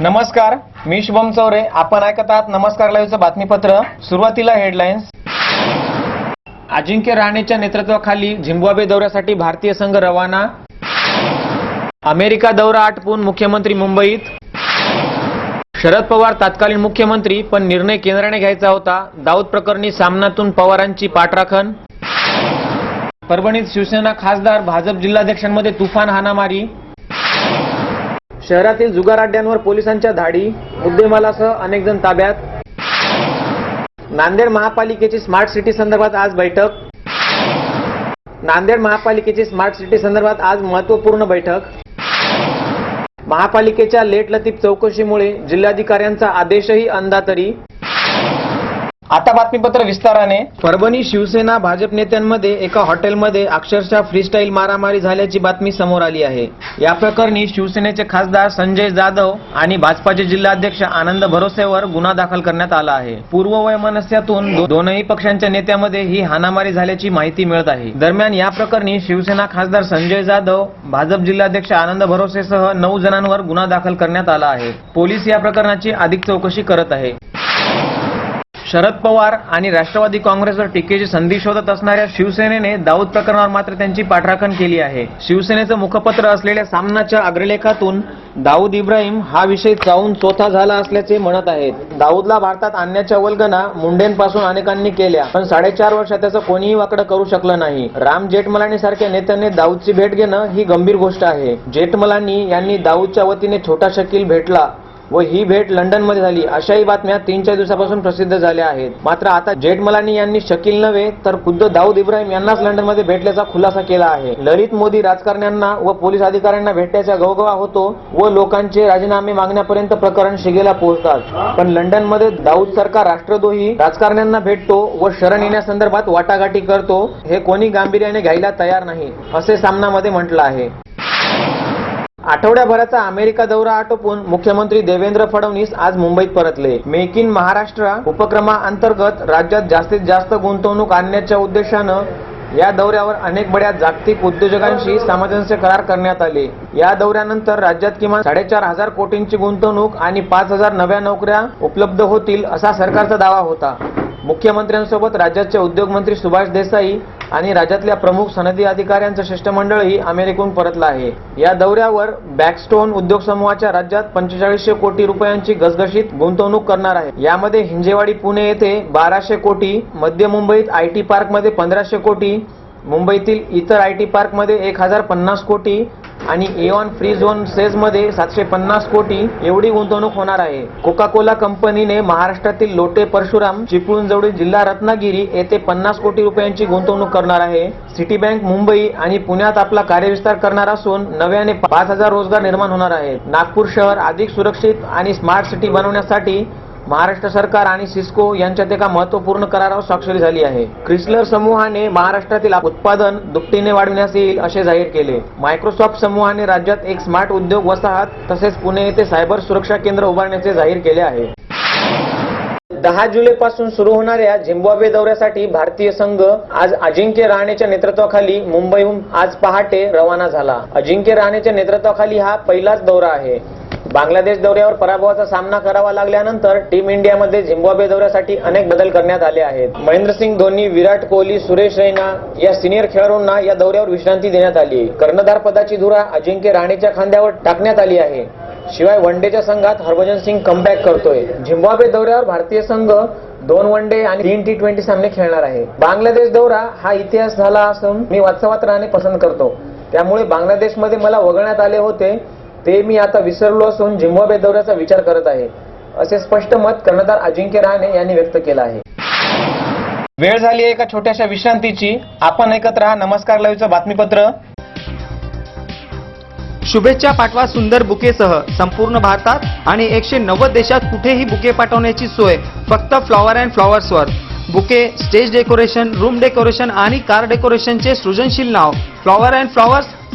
नमस्कार मी शुभम चौरे. आपण ऐकत आहात नमस्कार लाईव्हचं बातमीपत्र. सुरुवातीला हेडलाईन्स. अजिंक्य राणेच्या नेतृत्वाखाली झिम्बाब्वे दौऱ्यासाठी भारतीय संघ रवाना. अमेरिका दौरा आटपून मुख्यमंत्री मुंबईत. शरद पवार तत्कालीन मुख्यमंत्री पण निर्णय केंद्राने घ्यायचा होता. दाऊद प्रकरणी सामनातून पवारांची पाठराखण. परभणीत शिवसेना खासदार भाजप जिल्हाध्यक्षांमध्ये तुफान हाणामारी. शहरातील जुगार अड्ड्यांवर पोलिसांच्या धाडी मुद्देमालासह अनेक जण ताब्यात. नांदेड महापालिकेची स्मार्ट सिटी संदर्भात आज बैठक. नांदेड महापालिकेची स्मार्ट सिटी संदर्भात आज महत्त्वपूर्ण बैठक. महापालिकेच्या लेट लतीफ चौकशीमुळे जिल्हाधिकाऱ्यांचा आदेशही अंदातरी आता बातमीपत्र विस्ताराने. परभणी शिवसेना भाजप नेत्यांमध्ये एका हॉटेलमध्ये अक्षरशः फ्रीस्टाईल मारामारी झाल्याची बातमी समोर आली आहे. या प्रकरणी शिवसेनेचे खासदार संजय जाधव आणि भाजपाचे जिल्हाध्यक्ष आनंद भरोसेवर गुन्हा दाखल करण्यात आला आहे. पूर्ववैमनस्यातून दो- दोनही पक्षांच्या नेत्यामध्ये ही हाणामारी झाल्याची माहिती मिळत आहे. दरम्यान या प्रकरणी शिवसेना खासदार संजय जाधव भाजप जिल्हाध्यक्ष आनंद भरोसेसह नऊ जणांवर गुन्हा दाखल करण्यात आला आहे. पोलीस या प्रकरणाची अधिक चौकशी करत आहे. शरद पवार आणि राष्ट्रवादी काँग्रेसवर टीकेची संधी शोधत असणाऱ्या शिवसेनेने दाऊद प्रकरणावर मात्र त्यांची पाठराखण केली आहे. शिवसेनेचं मुखपत्र असलेल्या सामनाच्या अग्रलेखातून दाऊद इब्राहिम हा विषय चावून चोथा झाला असल्याचे म्हणत आहेत. दाऊदला भारतात आणण्याच्या वल्गना मुंडेंपासून अनेकांनी केल्या पण साडेचार वर्षात त्याचं कोणीही वाकडं करू शकलं नाही. राम जेठमलानी सारख्या नेत्याने दाऊदची भेट घेणं ही गंभीर गोष्ट आहे. जेठमलानी यांनी दाऊदच्या वतीने छोटा शकील भेटला. व ही भेट लंडनमध्ये झाली. अशाही बातम्या तीन चार दिवसापासून प्रसिद्ध झाल्या आहेत. मात्र आता जेठमलानी यांनी शकील नव्हे तर खुद्द दाऊद इब्राहिम यांनाच लंडनमध्ये भेटल्याचा खुलासा केला आहे. ललित मोदी राजकारण्यांना व पोलीस अधिकाऱ्यांना भेटण्याचा गवगवा होतो व लोकांचे राजीनामे मागण्यापर्यंत प्रकरण शिगेला पोहोचतात. पण लंडनमध्ये दाऊद सरकार राष्ट्रद्रोही राजकारण्यांना भेटतो व शरण येण्यासंदर्भात वाटाघाटी करतो हे कोणी गांभीर्याने घ्यायला तयार नाही असे सामनामध्ये म्हटलं आहे. आठवड्याभराचा अमेरिका दौरा आटोपून मुख्यमंत्री देवेंद्र फडणवीस आज मुंबईत परतले. मेक इन महाराष्ट्र उपक्रमाअंतर्गत राज्यात जास्तीत जास्त गुंतवणूक आणण्याच्या उद्देशानं या दौऱ्यावर अनेक बड्या जागतिक उद्योजकांशी सामंजस्य करार करण्यात आले. या दौऱ्यानंतर राज्यात किमान साडेचार हजार कोटींची गुंतवणूक आणि पाच हजार नव्या नोकऱ्या उपलब्ध होतील असा सरकारचा दावा होता. मुख्यमंत्र्यांसोबत राज्याचे उद्योग मंत्री सुभाष देसाई आणि राज्यातल्या प्रमुख सनदी अधिकाऱ्यांचं शिष्टमंडळही अमेरिकेहून परतलं आहे. या दौऱ्यावर बॅकस्टोन उद्योग समूहाच्या राज्यात पंचेचाळीसशे कोटी रुपयांची घसघशीत गुंतवणूक करणार आहे. यामध्ये हिंजेवाडी पुणे येथे बाराशे कोटी मध्य मुंबईत आय टी पार्कमध्ये पंधराशे कोटी मुंबईतील इतर आय टी पार्कमध्ये एक हजार पन्नास कोटी आणि एऑन फ्री झोन सेजमध्ये सातशे पन्नास कोटी एवढी गुंतवणूक होणार आहे. कोका कोला कंपनीने महाराष्ट्रातील लोटे परशुराम चिपळूणजवळील जिल्हा रत्नागिरी येथे पन्नास कोटी रुपयांची गुंतवणूक करणार आहे. सिटी बँक मुंबई आणि पुण्यात आपला कार्यविस्तार करणार असून नव्याने पाच हजार रोजगार निर्माण होणार आहे नागपूर शहर अधिक सुरक्षित आणि स्मार्ट सिटी बनवण्यासाठी महाराष्ट्र सरकार आणि सिस्को यांच्यात एका महत्त्वपूर्ण करारावर स्वाक्षरी झाली आहे. क्रिसलर समूहाने महाराष्ट्रातील उत्पादन दुपटीने वाढविण्यास येईल असे जाहीर केले. मायक्रोसॉफ्ट समूहाने राज्यात एक स्मार्ट उद्योग वसाहत तसेच पुणे येथे सायबर सुरक्षा केंद्र उभारण्याचे जाहीर केले आहे. दहा जुलै पासून सुरू होणाऱ्या झिम्बाब्वे दौऱ्यासाठी भारतीय संघ आज अजिंक्य राणेच्या नेतृत्वाखाली मुंबईहून आज पहाटे रवाना झाला. अजिंक्य राणेच्या नेतृत्वाखाली हा पहिलाच दौरा आहे. बांगलादेश दौऱ्यावर पराभवाचा सामना करावा लागल्यानंतर टीम इंडियामध्ये झिम्बाब्वे दौऱ्यासाठी अनेक बदल करण्यात आले आहेत. महेंद्रसिंग धोनी विराट कोहली सुरेश रैना या सिनियर खेळाडूंना या दौऱ्यावर विश्रांती देण्यात आली कर्णधार पदाची धुरा अजिंक्य राणेच्या खांद्यावर टाकण्यात आली आहे. शिवाय वनडेच्या संघात हरभजन सिंग कमबॅक करतोय. झिम्बाब्वे दौऱ्यावर भारतीय संघ दोन वन डे आणि तीन टी ट्वेंटी सामने खेळणार आहे. बांगलादेश दौरा हा इतिहास झाला असून मी वास्तवात राहणे पसंत करतो. त्यामुळे बांगलादेशमध्ये मला वगळण्यात आले होते. ते मी आता विसरलो असून झिम्बाब्वे दौऱ्याचा विचार करत आहे. असे स्पष्ट मत कर्णधार अजिंक्य रहाणे यांनी व्यक्त केलं आहे. वेळ झाली आहे एका छोट्याशा विश्रांतीची. आपण ऐकत राहा नमस्कार लाईव्हचं बातमीपत्र. शुभेच्छा पाठवा सुंदर बुकेसह. संपूर्ण भारतात आणि एकशे नव्वद देशात कुठेही बुके पाठवण्याची सोय. फक्त flower and फ्लॉवर्सवर. Bouquet stage decoration room decoration आणि कार डेकोरेशनचे सृजनशील नाव. Flower and flowers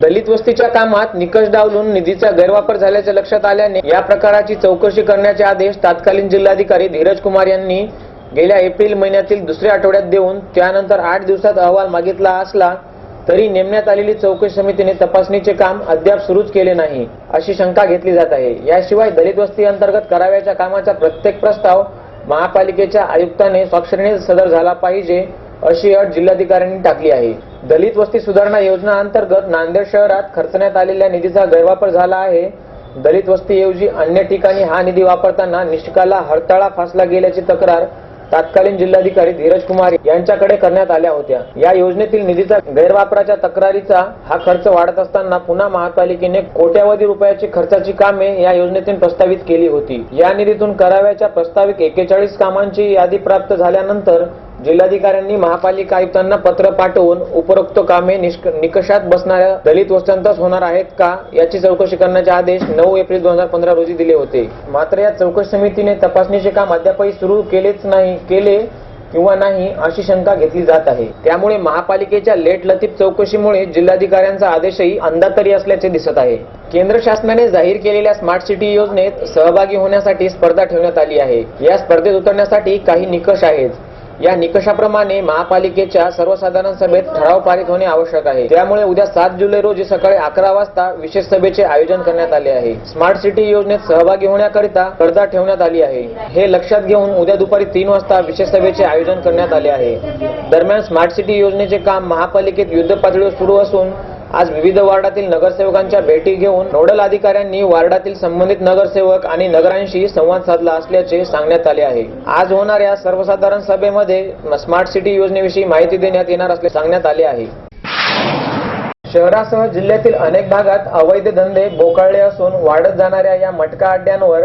दलित वस्तीच्या कामात निकष डावलून निधीचा गैरवापर झाल्याचे लक्षात आल्याने या प्रकाराची चौकशी करण्याचे आदेश तत्कालीन जिल्हाधिकारी धीरज कुमार यांनी गेल्या एप्रिल महिन्यातील दुसऱ्या आठवड्यात देऊन त्यानंतर आठ दिवसात अहवाल मागितला असला तरी नेमण्यात आलेली चौकशी समितीने तपासणीचे काम अद्याप सुरूच केले नाही अशी शंका घेतली जात आहे. याशिवाय दलित वस्ती अंतर्गत कराव्याच्या कामाचा प्रत्येक प्रस्ताव महापालिकेच्या आयुक्ताने स्वाक्षरीने सदर झाला पाहिजे. अशी अट जिल्हाधिकाऱ्यांनी टाकली आहे. दलित वस्ती सुधारणा योजना अंतर्गत नांदेड शहरात खर्चण्यात आलेल्या निधीचा गैरवापर झाला आहे. दलित वस्तीऐवजी अन्य ठिकाणी हा निधी वापरताना निष्काला हरताळा फासला गेल्याची तक्रार तत्कालीन जिल्हाधिकारी धीरज कुमार यांच्याकडे करण्यात आल्या होत्या. या योजनेतील निधीचा गैरवापराच्या तक्रारीचा हा खर्च वाढत असताना पुन्हा महापालिकेने कोट्यावधी रुपयाची खर्चाची कामे या योजनेतून प्रस्तावित केली होती. या निधीतून कराव्याच्या प्रस्तावित एकेचाळीस कामांची यादी प्राप्त झाल्यानंतर जिल्हाधिकाऱ्यांनी महापालिका आयुक्तांना पत्र पाठवून उपरोक्त कामे निष्क- निकषात बसणाऱ्या दलित वस्त्यांतच होणार आहेत का याची चौकशी करण्याचे आदेश नऊ एप्रिल दोन हजार पंधरा रोजी दिले होते. मात्र या चौकशी समितीने तपासणीचे काम अद्यापही सुरू केलेच नाही केले किंवा नाही अशी शंका घेतली जात आहे. त्यामुळे महापालिकेच्या लेट लतीफ चौकशीमुळे जिल्हाधिकाऱ्यांचा आदेशही अंधातरी असल्याचे दिसत आहे. केंद्र शासनाने जाहीर केलेल्या स्मार्ट सिटी योजनेत सहभागी होण्यासाठी स्पर्धा ठेवण्यात आली आहे. या स्पर्धेत उतरण्यासाठी काही निकष आहेत. या निकषाप्रमाणे महापालिकेच्या सर्वसाधारण सभेत ठराव पारित होणे आवश्यक आहे. त्यामुळे उद्या सात जुलै रोजी सकाळी अकरा वाजता विशेष सभेचे आयोजन करण्यात आले आहे. स्मार्ट सिटी योजनेत सहभागी होण्याकरिता स्पर्धा ठेवण्यात आली आहे. हे लक्षात घेऊन उद्या दुपारी तीन वाजता विशेष सभेचे आयोजन करण्यात आले आहे. दरम्यान स्मार्ट सिटी योजनेचे काम महापालिकेत युद्ध पातळीवर सुरू असून आज विविध वार्डातील नगरसेवकांच्या भेटी घेऊन नोडल अधिकाऱ्यांनी वार्डातील संबंधित नगरसेवक आणि नगरांशी संवाद साधला असल्याचे सांगण्यात आले आहे. आज होणाऱ्या सर्वसाधारण सभेमध्ये स्मार्ट सिटी योजनेविषयी माहिती देण्यात येणार असल्याचे सांगण्यात आले आहे. शहरासह जिल्ह्यातील अनेक भागात अवैध धंदे बोकाळले असून वाढत जाणाऱ्या या मटका अड्ड्यांवर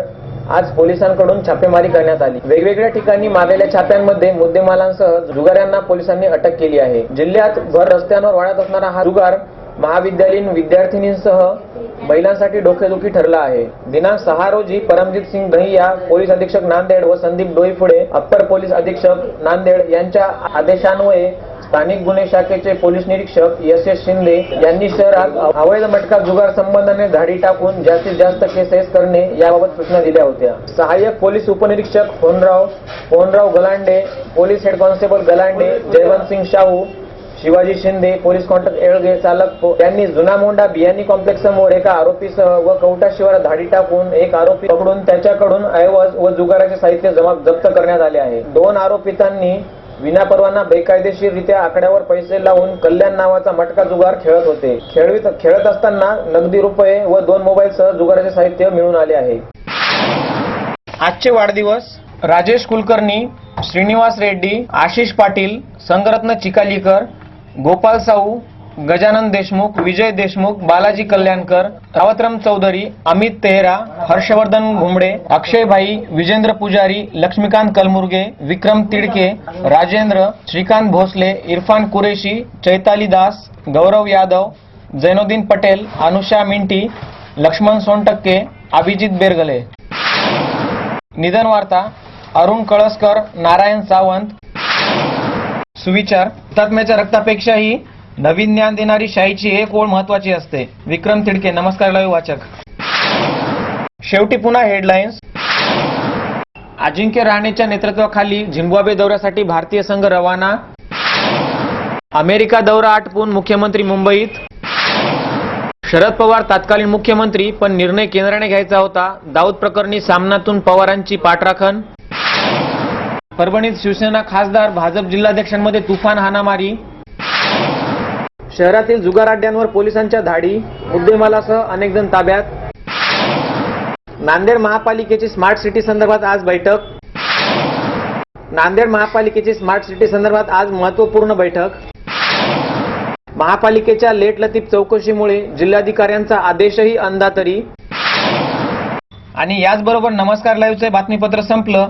आज पोलिसांकडून छापेमारी करण्यात आली. वेगवेगळ्या ठिकाणी मारलेल्या छाप्यांमध्ये मुद्देमालांसह जुगाऱ्यांना पोलिसांनी अटक केली आहे. जिल्ह्यात भर रस्त्यांवर वाढत असणारा हा जुगार महाविद्यालयीन विद्यार्थिनींसह महिलांसाठी डोकेदुखी ठरला आहे. दिनांक सहा रोजी परमजित सिंग दहिया पोलीस अधीक्षक नांदेड व संदीप डोईफुडे अप्पर पोलीस अधीक्षक नांदेड यांच्या आदेशान्वये स्थानिक गुन्हे शाखेचे पोलीस निरीक्षक एस एस शिंदे यांनी शहरात अवैध मटका जुगार संबंधाने धाडी टाकून जास्तीत जास्त केसेस करणे याबाबत सूचना दिल्या होत्या. सहाय्यक पोलीस उपनिरीक्षक फोनराव फोनराव Galande police head constable Galande Jaywant Singh Shahu Shivaji Shinde police contact Yelge चालक यांनी जुना मोंडा बियाणी कॉम्प्लेक्स समोर एका आरोपीसह व कवटा शिवारात धाडी टाकून एक आरोपी पकडून त्याच्याकडून ऐवज व जुगाराचे साहित्य जमा जप्त करण्यात आले आहे. दोन आरोपितांनी विनापरवाना बेकायदेशीररित्या आकड्यावर पैसे लावून कल्याण नावाचा मटका जुगार खेळत होते. खेळवित खेळत असताना नगदी रुपये व दोन मोबाईलसह जुगाराचे साहित्य मिळून आले आहे. आजचे वाढदिवस राजेश कुलकर्णी श्रीनिवास रेड्डी आशिष पाटील संगरत्न चिकालीकर गोपाल साऊ गजानन देशमुख विजय देशमुख बालाजी कल्याणकर रावतराम चौधरी अमित तेहरा हर्षवर्धन घुमडे अक्षयभाई विजेंद्र पुजारी लक्ष्मीकांत कलमुर्गे विक्रम तिडके राजेंद्र श्रीकांत भोसले इरफान कुरेशी चैताली दास गौरव यादव जैनुद्दीन पटेल अनुषा मिंटी लक्ष्मण सोनटक्के अभिजित बेरगले. निधन वार्ता अरुण कळसकर नारायण सावंत सुविचार हुतात्म्याच्या रक्तापेक्षाही नवीन ज्ञान देणारी शाहीची एक ओळ महत्वाची असते. विक्रम तिडके नमस्कार लाईव्ह वाचक. शेवटी पुन्हा हेडलाईन्स अजिंक्य राणेच्या नेतृत्वाखाली झिम्बाब्वे दौऱ्यासाठी भारतीय संघ रवाना. अमेरिका दौरा आटपून मुख्यमंत्री मुंबईत. शरद पवार तत्कालीन मुख्यमंत्री पण निर्णय केंद्राने घ्यायचा होता. दाऊद प्रकरणी सामनातून पवारांची पाठराखण. परभणीत शिवसेना खासदार भाजप जिल्हाध्यक्षांमध्ये तुफान हाणामारी. शहरातील जुगार अड्ड्यांवर पोलिसांच्या धाडी मुद्देमालासह अनेक जण ताब्यात. नांदेड महापालिकेची स्मार्ट सिटी संदर्भात आज बैठक. नांदेड महापालिकेची स्मार्ट सिटी संदर्भात आज महत्त्वपूर्ण बैठक. महापालिकेच्या लेट लतीफ चौकशीमुळे जिल्हाधिकाऱ्यांचा आदेशही अंधातरी. आणि याचबरोबर नमस्कार लाईव्हचे बातमीपत्र संपलं.